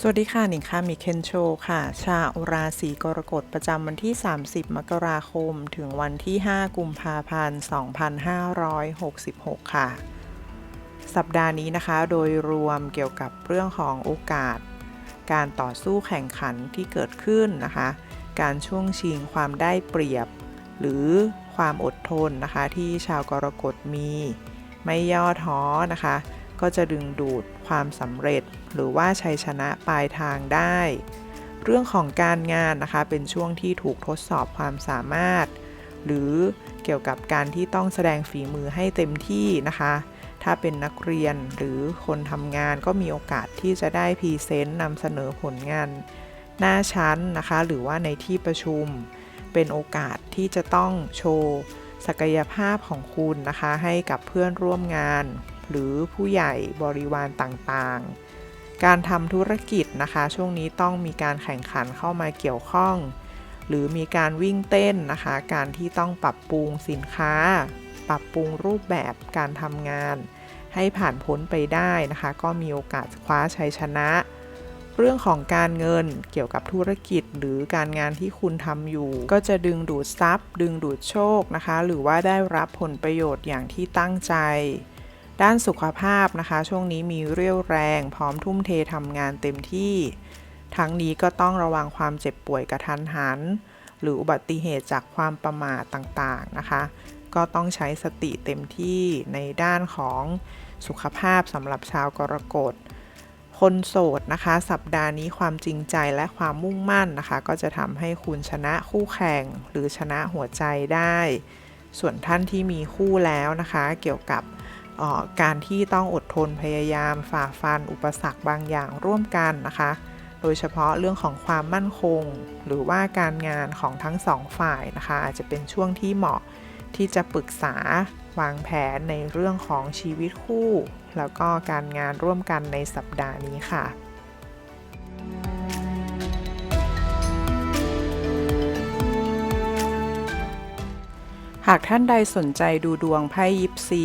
สวัสดีค่ะ หนิงค่ะมีเคนโชค่ะ ชาวราศีกรกฎประจำวันที่ 30 มกราคม ถึงวันที่ 5 กุมภาพันธ์ 2566 ค่ะ สัปดาห์นี้นะคะ โดยรวมเกี่ยวกับเรื่องของโอกาส การต่อสู้แข่งขันที่เกิดขึ้นนะคะ การช่วงชิงความได้เปรียบ หรือความอดทนนะคะ ที่ชาวกรกฎมี ไม่ย่อท้อนะคะ ก็จะดึงดูดความสำเร็จ หรือว่าชัยชนะปลายทางได้ เรื่องของการงานนะคะเป็นช่วงที่ถูกทดสอบความสามารถ หรือเกี่ยวกับการที่ต้องแสดงฝีมือให้เต็มที่นะคะ ถ้าเป็นนักเรียนหรือคนทำงานก็มีโอกาสที่จะได้พรีเซนต์นำเสนอผลงาน หน้าชั้นนะคะ หรือว่าในที่ประชุม เป็นโอกาสที่จะต้องโชว์ศักยภาพของคุณนะคะ ให้กับเพื่อนร่วมงาน หรือผู้ใหญ่บริวารต่างๆ การทำธุรกิจนะคะ ช่วงนี้ต้องมีการแข่งขันเข้ามาเกี่ยวข้อง หรือมีการวิ่งเต้นนะคะ การที่ต้องปรับปรุงสินค้า ปรับปรุงรูปแบบการทำงาน ให้ผ่านพ้นไปได้นะคะ ก็มีโอกาสคว้าชัยชนะ เรื่องของการเงินเกี่ยวกับธุรกิจหรือการงานที่คุณทำอยู่ ก็จะดึงดูดทรัพย์ ดึงดูดโชคนะคะ หรือว่าได้รับผลประโยชน์อย่างที่ตั้งใจ ด้านสุขภาพนะคะ ช่วงนี้มีเรี่ยวแรงพร้อมทุ่มเททำงานเต็มที่ ทั้งนี้ก็ต้องระวังความเจ็บป่วยกระทันหัน หรืออุบัติเหตุจากความประมาทต่างๆนะคะ ก็ต้องใช้สติเต็มที่ในด้านของสุขภาพสำหรับชาวกรกฎคนโสดนะคะ สัปดาห์นี้ความจริงใจและความมุ่งมั่นนะคะ ก็จะทำให้คุณชนะคู่แข่งหรือชนะหัวใจได้ ส่วนท่านที่มีคู่แล้วนะคะ เกี่ยวกับ การที่ต้องอดทนพยายามฝ่าฟันอุปสรรคบางอย่างร่วมกันนะคะ โดยเฉพาะเรื่องของความมั่นคง หรือว่าการงานของทั้งสองฝ่ายนะคะ อาจจะเป็นช่วงที่เหมาะที่จะปรึกษาวางแผนในเรื่องของชีวิตคู่ แล้วก็การงานร่วมกันในสัปดาห์นี้ค่ะหากท่านใดสนใจดูดวงไพ่ยิปซี